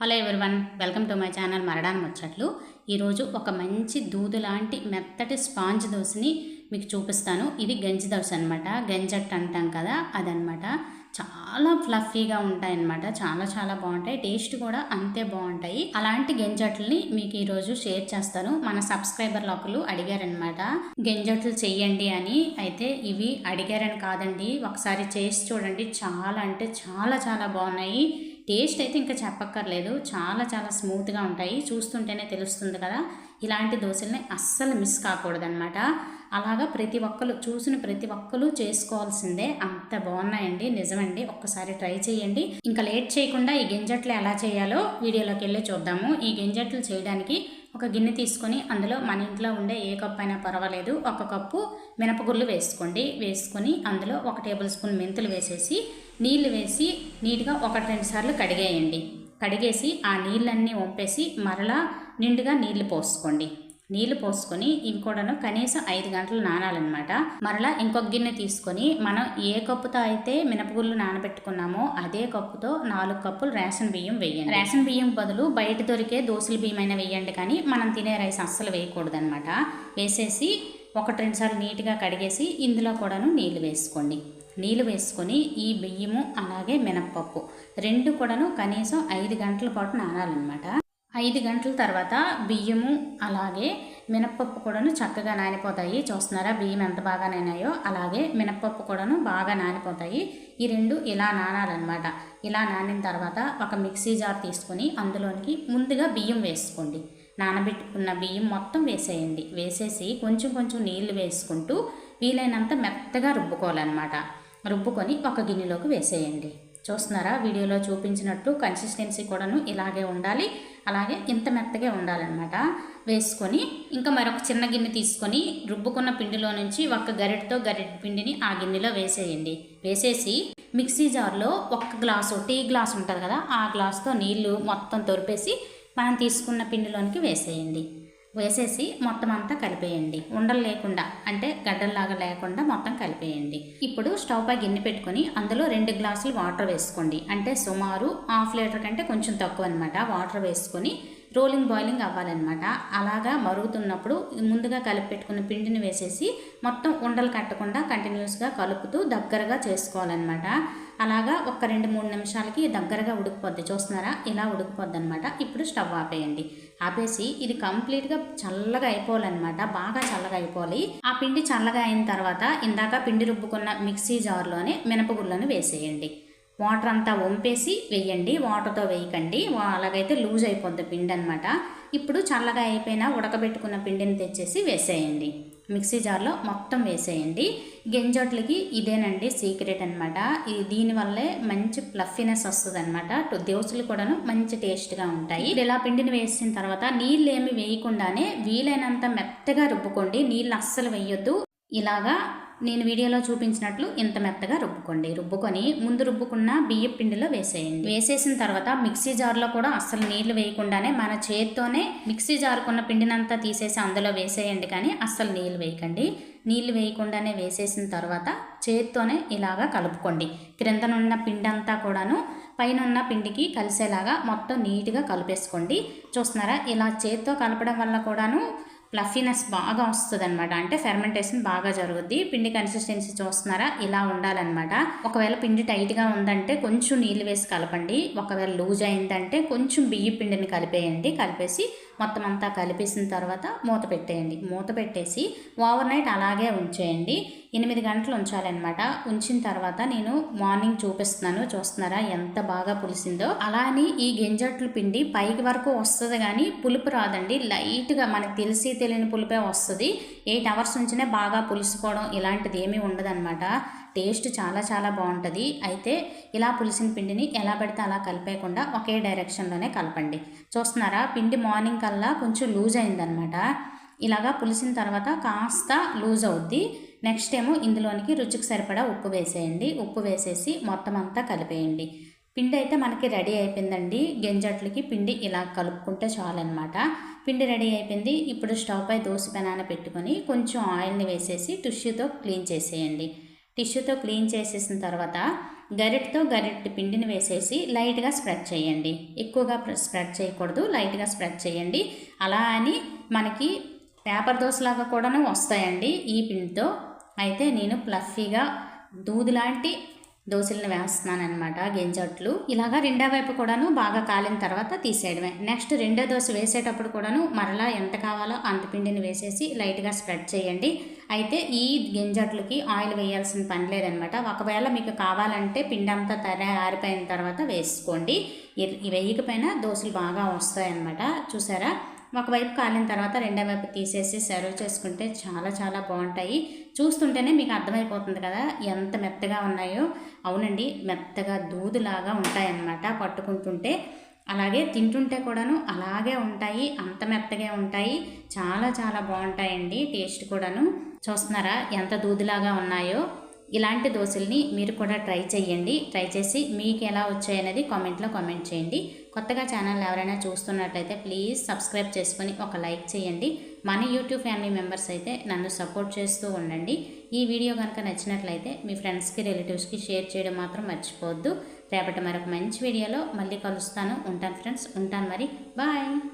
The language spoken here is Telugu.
Hello everyone welcome to my channel మరడాన్ ముచ్చట్లు ఈరోజు ఒక మంచి దూదు లాంటి మెత్తటి స్పాంజ్ దోశని మీకు చూపిస్తాను. ఇది గంజి దోశ అనమాట గంజట్ అంటాం కదా అదనమాట చాలా ఫ్లఫీగా ఉంటాయన్నమాట. చాలా చాలా బాగుంటాయి. టేస్ట్ కూడా అంతే బాగుంటాయి. అలాంటి గంజట్లని మీకు ఈరోజు షేర్ చేస్తాను. మన సబ్స్క్రైబర్లు ఒకరు అడిగారనమాట గంజట్లు చెయ్యండి అని. అయితే ఇవి అడిగారని కాదండి. ఒకసారి చేసి చూడండి. చాలా అంటే చాలా చాలా బాగున్నాయి. టేస్ట్ అయితే ఇంకా చెప్పక్కర్లేదు. చాలా చాలా స్మూత్గా ఉంటాయి. చూస్తుంటేనే తెలుస్తుంది కదా. ఇలాంటి దోశల్ని అస్సలు మిస్ కాకూడదనమాట అలాగా ప్రతి ఒక్కరు చూసిన ప్రతి ఒక్కరు చేసుకోవాల్సిందే. అంత బాగున్నాయండి. నిజమండి. ఒక్కసారి ట్రై చేయండి. ఇంకా లేట్ చేయకుండా ఈ గింజట్లు ఎలా చేయాలో వీడియోలోకి వెళ్ళి చూద్దాము. ఈ గింజట్లు చేయడానికి ఒక గిన్నె తీసుకొని అందులో మన ఇంట్లో ఉండే ఏ కప్పు అయినా పర్వాలేదు. ఒక కప్పు మినపగుళ్ళు వేసుకోండి. వేసుకొని అందులో ఒక టేబుల్ స్పూన్ మెంతులు వేసేసి నీళ్ళు వేసి నీట్గా ఒకటి రెండు సార్లు కడిగేయండి. కడిగేసి ఆ నీళ్ళన్నీ వంపేసి మరలా నిండుగా నీళ్ళు పోసుకోండి. నీళ్ళు పోసుకొని ఇంకోటను కనీసం ఐదు గంటలు నానాలన్నమాట. మరలా ఇంకొక గిన్నె తీసుకొని మనం ఏ కప్పుతో అయితే మినపగుళ్ళు నానబెట్టుకున్నామో అదే కప్పుతో నాలుగు కప్పులు రేషన్ బియ్యం వేయండి. రేషన్ బియ్యం బదులు బయట దొరికే దోశల బియ్యం అయినా వేయండి కానీ మనం తినే రైస్ అస్సలు వేయకూడదు అనమాట వేసేసి ఒకటి రెండు సార్లు నీట్గా కడిగేసి ఇందులో కూడాను నీళ్ళు వేసుకోండి. నీళ్ళు వేసుకొని ఈ బియ్యము అలాగే మినప్పప్పు రెండు కూడాను కనీసం ఐదు గంటల పాటు నానాలన్నమాట. ఐదు గంటల తర్వాత బియ్యము అలాగే మినప్పప్పు కూడాను చక్కగా నానిపోతాయి. చూస్తున్నారా బియ్యం ఎంత బాగా నానాయో? అలాగే మినప్పప్పు కూడాను బాగా నానిపోతాయి. ఈ రెండు ఇలా నానాలన్నమాట. ఇలా నానిన తర్వాత ఒక మిక్సీ జార్ తీసుకొని అందులోనికి ముందుగా బియ్యం వేసుకోండి. నానబెట్టుకున్న బియ్యం మొత్తం వేసేయండి. వేసేసి కొంచెం కొంచెం నీళ్ళు వేసుకుంటూ వీలైనంత మెత్తగా రుబ్బుకోవాలన్నమాట. రుబ్బుకొని ఒక గిన్నెలోకి వేసేయండి. చూస్తున్నారా? వీడియోలో చూపించినట్టు కన్సిస్టెన్సీ కూడాను ఇలాగే ఉండాలి. అలాగే ఇంత మెత్తగా ఉండాలన్నమాట. వేసుకొని ఇంకా మరొక చిన్న గిన్నె తీసుకొని రుబ్బుకున్న పిండిలో నుంచి ఒక గరిటతో గరిటె పిండిని ఆ గిన్నెలో వేసేయండి. వేసేసి మిక్సీ జార్లో ఒక గ్లాసు టీ గ్లాస్ ఉంటుంది కదా ఆ గ్లాస్తో నీళ్ళు మొత్తం తొరిపేసి మనం తీసుకున్న పిండిలోనికి వేసేయండి. వేసేసి మొత్తం అంతా కలిపేయండి. ఉండలు లేకుండా అంటే గడ్డల్లాగా లేకుండా మొత్తం కలిపేయండి. ఇప్పుడు స్టవ్ పై గిన్నె పెట్టుకొని అందులో రెండు గ్లాసులు వాటర్ వేసుకోండి. అంటే సుమారు హాఫ్ లీటర్ కంటే కొంచెం తక్కువ అనమాట వాటర్ వేసుకొని రోలింగ్ బాయిలింగ్ అవ్వాలన్నమాట. అలాగా మరుగుతున్నప్పుడు ముందుగా కలిపి పెట్టుకున్న పిండిని వేసేసి మొత్తం ఉండలు కట్టకుండా కంటిన్యూస్గా కలుపుతూ దగ్గరగా చేసుకోవాలన్నమాట. అలాగా ఒక రెండు మూడు నిమిషాలకి దగ్గరగా ఉడికిపోద్ది. చూస్తున్నారా? ఇలా ఉడికిపోద్ది అనమాట ఇప్పుడు స్టవ్ ఆపేయండి. ఆపేసి ఇది కంప్లీట్గా చల్లగా అయిపోవాలన్నమాట. బాగా చల్లగా అయిపోవాలి. ఆ పిండి చల్లగా అయిన తర్వాత ఇందాక పిండి రుబ్బుకున్న మిక్సీ జార్లోనే మినపగుళ్ళను వేసేయండి. వాటర్ అంతా వంపేసి వేయండి వాటర్తో వేయకండి. అలాగైతే లూజ్ అయిపోద్ది పిండి అనమాట ఇప్పుడు చల్లగా అయిపోయిన ఉడకబెట్టుకున్న పిండిని తెచ్చేసి వేసేయండి. మిక్సీ జార్లో మొత్తం వేసేయండి. గెంజోట్లకి ఇదేనండి సీక్రెట్ అనమాట దీనివల్లే మంచి ప్లఫీనెస్ వస్తుంది అనమాట దోశలు కూడాను మంచి టేస్ట్గా ఉంటాయి. ఇలా పిండిని వేసిన తర్వాత నీళ్ళు ఏమి వేయకుండానే వీలైనంత మెత్తగా రుబ్బుకోండి. నీళ్ళు అస్సలు వేయొద్దు. ఇలాగా నేను వీడియోలో చూపించినట్లు ఇంత మెత్తగా రుబ్బుకోండి. రుబ్బుకొని ముందు రుబ్బుకున్న బియ్య పిండిలో వేసేయండి. వేసేసిన తర్వాత మిక్సీ జార్లో కూడా అస్సలు నీళ్ళు వేయకుండానే మన చేత్తోనే మిక్సీ జారుకున్న పిండినంతా తీసేసి అందులో వేసేయండి కానీ అస్సలు నీళ్ళు వేయకండి. నీళ్ళు వేయకుండానే వేసేసిన తర్వాత చేత్తోనే ఇలాగా కలుపుకోండి. క్రిందనున్న పిండి అంతా కూడాను పైన ఉన్న పిండికి కలిసేలాగా మొత్తం నీట్గా కలిపేసుకోండి. చూస్తున్నారా? ఇలా చేత్తో కలపడం వల్ల కూడాను ఫ్లఫీనెస్ బాగా వస్తుంది అనమాట అంటే ఫెర్మెంటేషన్ బాగా జరుగుద్ది. పిండి కన్సిస్టెన్సీ చూస్తున్నారా? ఇలా ఉండాలన్నమాట. ఒకవేళ పిండి టైట్గా ఉందంటే కొంచెం నీళ్ళు వేసి కలపండి. ఒకవేళ లూజ్ అయిందంటే కొంచెం బియ్య పిండిని కలిపేయండి. కలిపేసి మొత్తం అంతా కలిపేసిన తర్వాత మూత పెట్టేయండి. మూత పెట్టేసి ఓవర్ నైట్ అలాగే ఉంచేయండి. ఎనిమిది గంటలు ఉంచాలన్నమాట. ఉంచిన తర్వాత నేను మార్నింగ్ చూపిస్తున్నాను. చూస్తున్నారా ఎంత బాగా పులిసిందో. అలా అని ఈ గింజట్లు పిండి పైకి వరకు వస్తుంది కానీ పులుపు రాదండి. లైట్గా మనకు తెలిసి తెలియని పులుపే వస్తుంది. ఎయిట్ అవర్స్ నుంచినే బాగా పులుసుకోవడం ఇలాంటిది ఏమీ ఉండదన్నమాట. టేస్ట్ చాలా చాలా బాగుంటుంది. అయితే ఇలా పులిసిన పిండిని ఎలా పెడితే అలా కలిపేయకుండా ఒకే డైరెక్షన్లోనే కలపండి. చూస్తున్నారా? పిండి మార్నింగ్ కల్లా కొంచెం లూజ్ అయిందనమాట. ఇలాగా పులిసిన తర్వాత కాస్త లూజ్ అవుద్ది. నెక్స్ట్ ఏమో ఇందులోనికి రుచికి సరిపడా ఉప్పు వేసేయండి. ఉప్పు వేసేసి మొత్తం అంతా కలిపేయండి. పిండి అయితే మనకి రెడీ అయిపోయిందండి. గింజట్లకి పిండి ఇలా కలుపుకుంటే చాలన్నమాట పిండి రెడీ అయిపోయింది. ఇప్పుడు స్టవ్ పై దోశ పెనాన పెట్టుకొని కొంచెం ఆయిల్ని వేసేసి టిష్యూతో క్లీన్ చేసేయండి. టిష్యూతో క్లీన్ చేసేసిన తర్వాత గరిటతో గరిటె పిండిని వేసేసి లైట్గా స్ప్రెడ్ చేయండి. ఎక్కువగా స్ప్రెడ్ చేయకూడదు. లైట్గా స్ప్రెడ్ చేయండి. అలా అని మనకి పేపర్ దోశలాగా కూడాను వస్తాయండి ఈ పిండితో. అయితే నేను ప్లఫీగా దూదిలాంటి దోశలను వేస్తున్నాను అనమాట గింజట్లు. ఇలాగా రెండో వైపు కూడాను బాగా కాలిన తర్వాత తీసేయడమే. నెక్స్ట్ రెండో దోశ వేసేటప్పుడు కూడాను మరలా ఎంత కావాలో అంత పిండిని వేసేసి లైట్గా స్ప్రెడ్ చేయండి. అయితే ఈ గింజట్లకి ఆయిల్ వేయాల్సిన పని లేదనమాట ఒకవేళ మీకు కావాలంటే పిండి అంతా తర ఆరిపోయిన తర్వాత వేసుకోండి. వేయకపోయినా దోశలు బాగా వస్తాయన్నమాట. చూసారా? ఒకవైపు కాలిన తర్వాత రెండో వైపు తీసేసి సర్వ్ చేసుకుంటే చాలా చాలా బాగుంటాయి. చూస్తుంటేనే మీకు అర్థమైపోతుంది కదా ఎంత మెత్తగా ఉన్నాయో. అవునండి మెత్తగా దూదులాగా ఉంటాయన్నమాట పట్టుకుంటుంటే. అలాగే తింటుంటే కూడాను అలాగే ఉంటాయి అంత మెత్తగా ఉంటాయి. చాలా చాలా బాగుంటాయండి టేస్ట్ కూడాను. చూస్తున్నారా ఎంత దూదులాగా ఉన్నాయో. ఇలాంటి దోశల్ని మీరు కూడా ట్రై చేయండి ట్రై చేసి మీకు ఎలా వచ్చాయనేది కామెంట్లో కామెంట్ చేయండి. కొత్తగా ఛానల్ ఎవరైనా చూస్తున్నట్లయితే ప్లీజ్ సబ్స్క్రైబ్ చేసుకొని ఒక లైక్ చేయండి. మన యూట్యూబ్ ఫ్యామిలీ మెంబర్స్ అయితే నన్ను సపోర్ట్ చేస్తూ ఉండండి. ఈ వీడియో కనుక నచ్చినట్లయితే మీ ఫ్రెండ్స్కి రిలేటివ్స్కి షేర్ చేయడం మాత్రం మర్చిపోవద్దు. రేపటి మరొక మంచి వీడియోలో మళ్ళీ కలుస్తాను. ఉంటాను ఫ్రెండ్స్. ఉంటాను మరి. బాయ్.